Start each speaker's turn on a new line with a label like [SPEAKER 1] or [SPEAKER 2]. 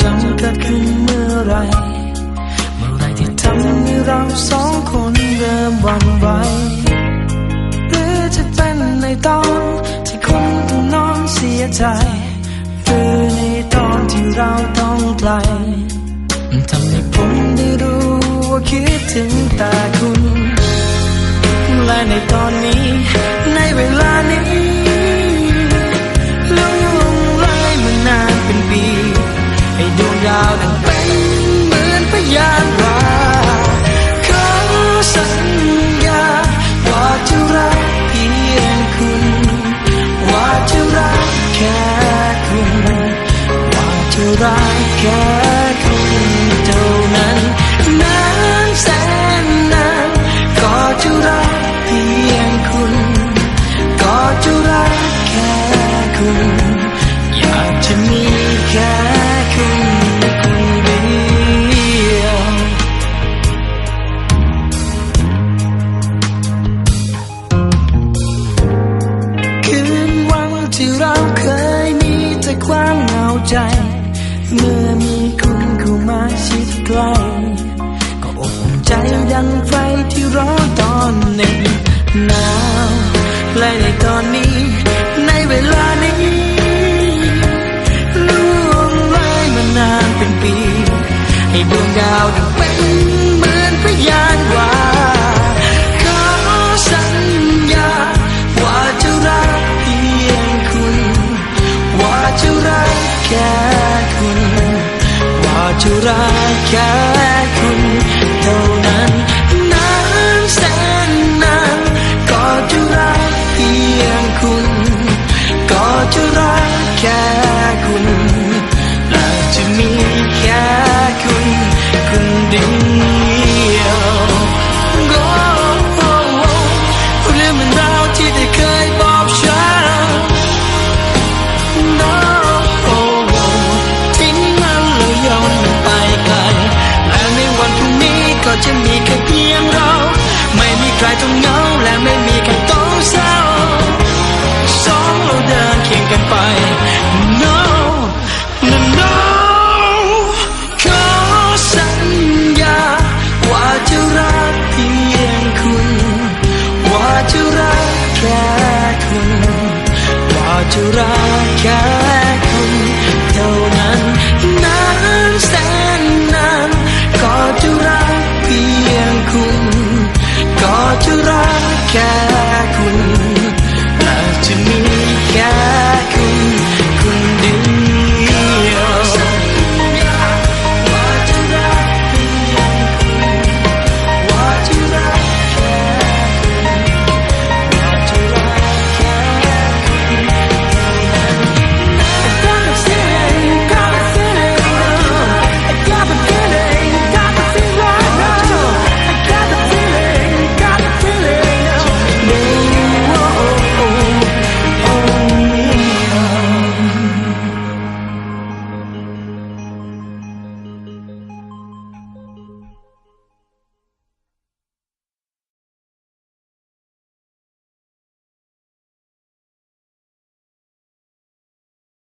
[SPEAKER 1] จำเกิดขึ้นเมื่อไร เมื่อไรที่ทำให้เราสองคนเริ่มวันไหวหรือจะเป็นในตอนที่คุณต้องนอนเสียใจ หรือในตอนที่เราต้องไกลทำให้ผมได้รู้ว่าคิดถึงแต่คุณ และในตอนนี้ เหมือนพยาน ใจ เมื่อมีคุณเข้ามาชิดใกล้ก็อบอุ่นใจดังไฟที่ร้อนตอนหนึ่งหนาวและในตอนนี้ ในเวลานี้ล่วงเลยมานานเป็นปี ให้ดวงดาวดังเป็นเหมือนพยานว่า จะรักแค่คุณเท่านั้นนานแสนนานก็จะรักเพียงคุณ ก็จะรักแค่คุณและจะมีแค่คุณคนเดียว ไป No No No ขอสัญญา ว่าจะรักเพียงคุณ ว่าจะรักแค่คุณ ว่าจะรักแค่คุณ เท่านั้นนานแสน